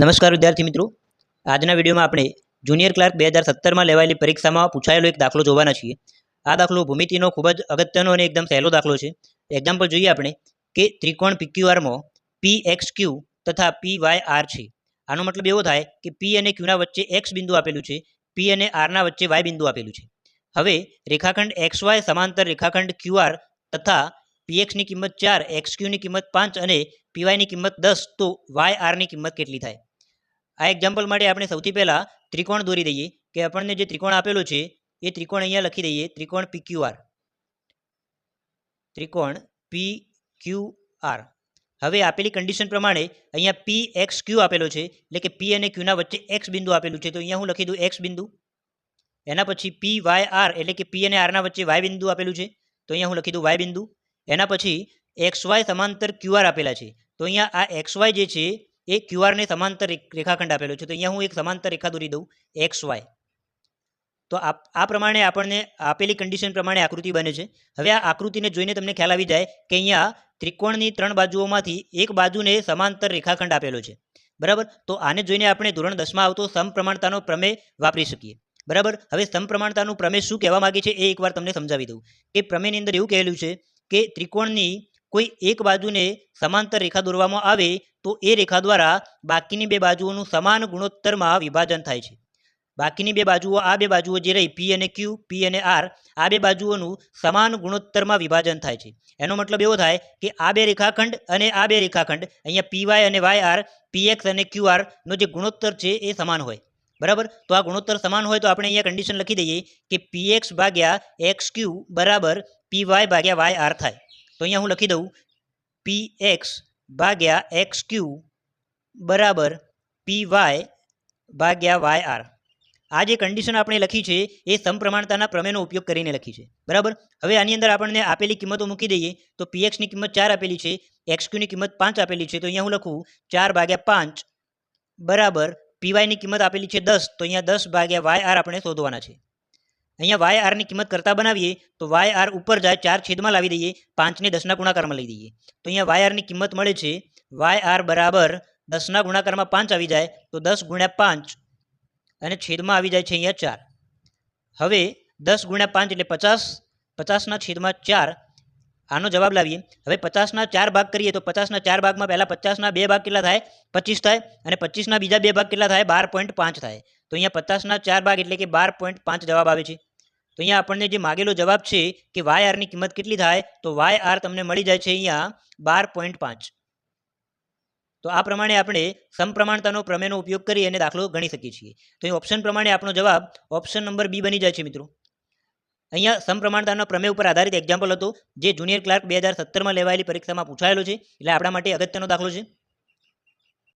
નમસ્કાર વિદ્યાર્થી મિત્રો. આજના વિડીયોમાં આપણે જુનિયર ક્લાર્ક બે હજાર સત્તરમાં લેવાયેલી પરીક્ષામાં પૂછાયેલો એક દાખલો જોવાના છીએ. આ દાખલો ભૂમિતિનો ખૂબ જ અગત્યનો અને એકદમ સહેલો દાખલો છે. એક્ઝામ્પલ જોઈએ આપણે કે ત્રિકોણ પીક્યુઆરમાં પી એક્સ ક્યુ તથા પી વાય આર છે. આનો મતલબ એવો થાય કે પી અને ક્યુના વચ્ચે એક્સ બિંદુ આપેલું છે પી અને આરના વચ્ચે વાય બિંદુ આપેલું છે. હવે રેખાખંડ એક્સ વાય સમાંતર રેખાખંડ ક્યુઆર તથા પીએક્સની કિંમત ચાર એક્સ ક્યુની કિંમત પાંચ અને પીવાયની કિંમત દસ તો વાય આરની કિંમત કેટલી થાય? આ એક્ઝામ્પલ માટે આપણે સૌથી પહેલાં ત્રિકોણ દોરી દઈએ કે આપણને જે ત્રિકોણ આપેલો છે, એ ત્રિકોણ અહીંયા લખી દઈએ. ત્રિકોણ પી ક્યુ આર ત્રિકોણ પી ક્યુ હવે આપેલી કન્ડિશન પ્રમાણે અહીંયા પી એક્સ ક્યુ આપેલો છે, એટલે કે પી અને ક્યુના વચ્ચે એક્સ બિંદુ આપેલું છે. તો અહીંયા હું લખી દઉં એક્સ બિંદુ. એના પછી પી વાય આર એટલે કે પી અને આરના વચ્ચે વાય બિંદુ આપેલું છે. તો અહીંયા હું લખી દઉં વાય બિંદુ. એના પછી એક્સ વાય સમાંતર ક્યુઆર આપેલા છે. તો અહીંયા આ એક્સ વાય જે છે એ ક્યુઆરને સમાંતર રેખાખંડ આપેલો છે. તો અહીંયા હું એક સમાંતર રેખા દોરી દઉં, એક્સ વાય. તો આ પ્રમાણે આપણને આપેલી કન્ડિશન પ્રમાણે આકૃતિ બને છે. હવે આ આકૃતિને જોઈને તમને ખ્યાલ આવી જાય કે અહીંયા ત્રિકોણની ત્રણ બાજુઓમાંથી એક બાજુને સમાંતર રેખાખંડ આપેલો છે. બરાબર? તો આને જોઈને આપણે ધોરણ દસમાં આવતો સમપ્રમાણતાનો પ્રમેય વાપરી શકીએ. બરાબર? હવે સમપ્રમાણતાનું પ્રમેય શું કહેવા માંગે છે એ એકવાર તમને સમજાવી દઉં. કે પ્રમેયની અંદર એવું કહેલું છે કે ત્રિકોણની કોઈ એક બાજુને સમાંતર રેખા દોરવામાં આવે તો એ રેખા દ્વારા બાકીની બે બાજુઓનું સમાન ગુણોત્તરમાં વિભાજન થાય છે. બાકીની બે બાજુઓ, આ બે બાજુઓ જે રહી પી અને ક્યુ પી અને આર આ બે બાજુઓનું સમાન ગુણોત્તરમાં વિભાજન થાય છે. એનો મતલબ એવો થાય કે આ બે રેખાખંડ અને આ બે રેખાખંડ, અહીંયા પી વાય અને વાય આર પી એક્સ અને ક્યુ આરનો જે ગુણોત્તર છે એ સમાન હોય. બરાબર? તો આ ગુણોત્તર સમાન હોય તો આપણે અહીંયા કન્ડિશન લખી દઈએ કે પી એક્સ ભાગ્યા એક્સ ક્યુ બરાબર પી વાય ભાગ્યા વાય આર થાય. તો અહીંયા હું લખી દઉં. પી એક્સ ભાગ્યા એક્સ ક્યુ બરાબર પી વાય ભાગ્યા વાય આર આ જે કન્ડિશન આપણે લખી છે, એ સમપ્રમાણતાના પ્રમેયનો ઉપયોગ કરીને લખી છે. બરાબર? હવે આની અંદર આપણને આપેલી કિંમતો મૂકી દઈએ. તો પી એક્સની કિંમત ચાર આપેલી છે એક્સક્યુની કિંમત પાંચ આપેલી છે. તો અહીંયા હું લખું, ચાર ભાગ્યા પાંચ બરાબર પીવાયની કિંમત આપેલી છે દસ. તો અહીંયા દસ ભાગ્યા વાય આર આપણે શોધવાના છે. અહીંયા વાય આરની કિંમત કરતા બનાવીએ, તો વાય આર ઉપર જાય, ચાર છેદમાં લાવી દઈએ પાંચને દસના ગુણાકારમાં લઈ દઈએ. તો અહીંયા વાય આરની કિંમત મળે છે, વાય આર બરાબર દસના ગુણાકારમાં પાંચ આવી જાય, તો દસ ગુણ્યા પાંચ અને છેદમાં આવી જાય છે અહીંયા ચાર. હવે દસ ગુણ્યા પાંચ એટલે પચાસ, પચાસના છેદમાં ચાર, આનો જવાબ લાવીએ. હવે પચાસના ચાર ભાગ કરીએ, તો પચાસના ચાર ભાગમાં પહેલાં પચાસના બે ભાગ કેટલા થાય? પચીસ થાય અને પચીસના બીજા બે ભાગ કેટલા થાય? બાર પોઈન્ટ પાંચ થાય. તો અહીંયા પચાસના ચાર ભાગ એટલે કે બાર પોઈન્ટ પાંચ જવાબ આવે છે. તો અહીંયા આપણને જે માગેલો જવાબ છે કે વાય આરની કિંમત કેટલી થાય, તો વાય આર તમને મળી જાય છે અહીંયા બાર પોઈન્ટ પાંચ. તો આ પ્રમાણે આપણે સમપ્રમાણતાનો પ્રમેયનો ઉપયોગ કરી અને દાખલો ગણી શકીએ છીએ. તો અહીં ઓપ્શન પ્રમાણે આપણો જવાબ ઓપ્શન નંબર બી બની જાય છે મિત્રો. અહીંયા સમપ્રમાણતાના પ્રમેય ઉપર આધારિત એક્ઝામ્પલ હતો, જે જુનિયર ક્લાર્ક બે હજાર સત્તરમાં લેવાયેલી પરીક્ષામાં પૂછાયેલો છે. એટલે આપણા માટે અગત્યનો દાખલો છે.